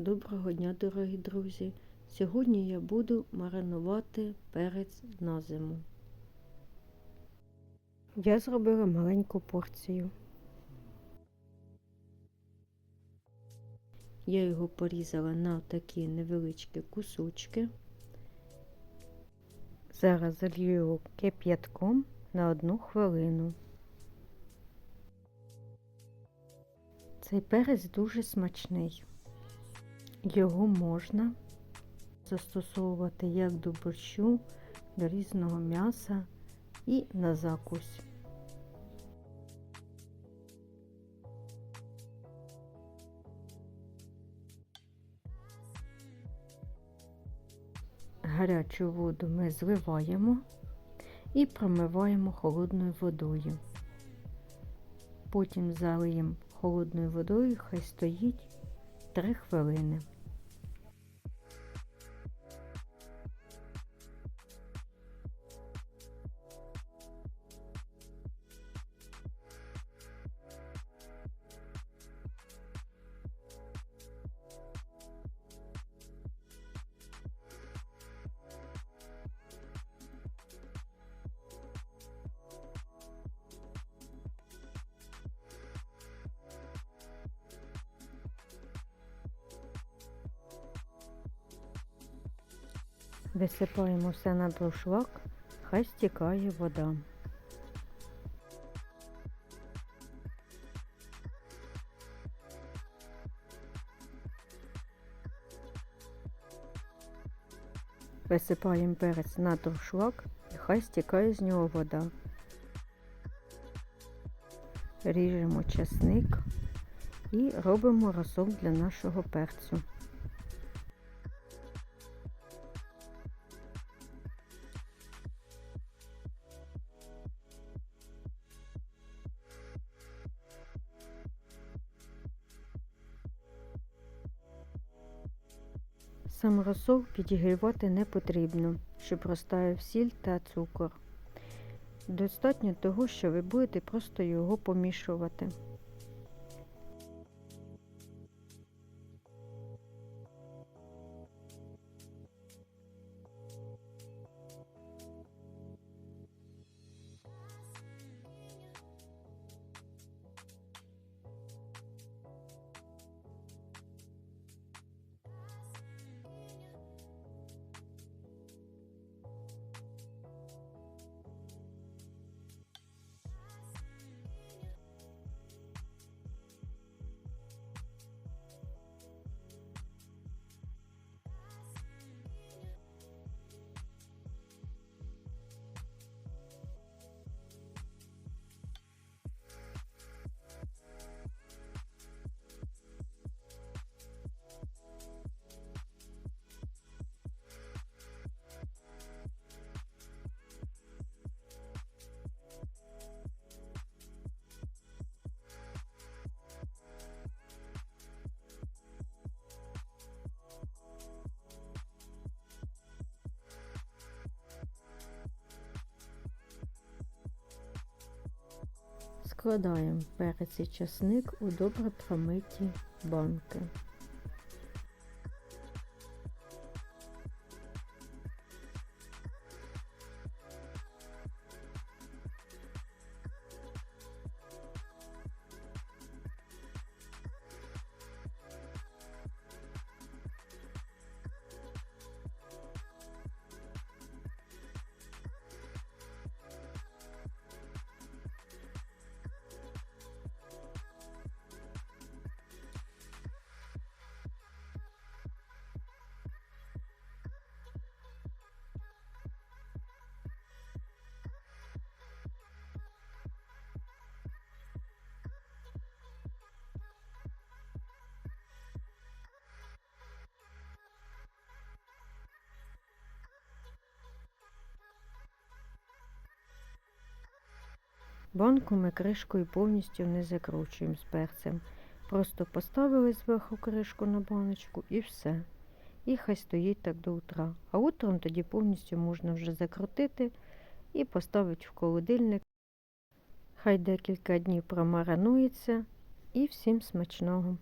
Доброго дня, дорогі друзі! Сьогодні я буду маринувати перець на зиму. Я зробила маленьку порцію. Я його порізала на такі невеличкі кусочки. Зараз залью його кип'ятком на одну хвилину. Цей перець дуже смачний. Його можна застосовувати як до борщу, до різного м'яса і на закусь. Гарячу воду ми зливаємо і промиваємо холодною водою. Потім залиємо холодною водою, хай стоїть 3 хвилини. Висипаємо все на друшлак, хай стікає вода. Висипаємо перець на друшлак і хай стікає з нього вода. Ріжемо часник і робимо розсол для нашого перцю. Сам розсол підігрівати не потрібно, щоб розтаяв сіль та цукор. Достатньо того, що ви будете просто його помішувати. Складаємо перець і часник у добре промиті банки. Банку ми кришкою повністю не закручуємо з перцем. Просто поставили зверху кришку на баночку і все. І хай стоїть так до утра. А утром тоді повністю можна вже закрутити і поставити в холодильник. Хай декілька днів промаринується і всім смачного.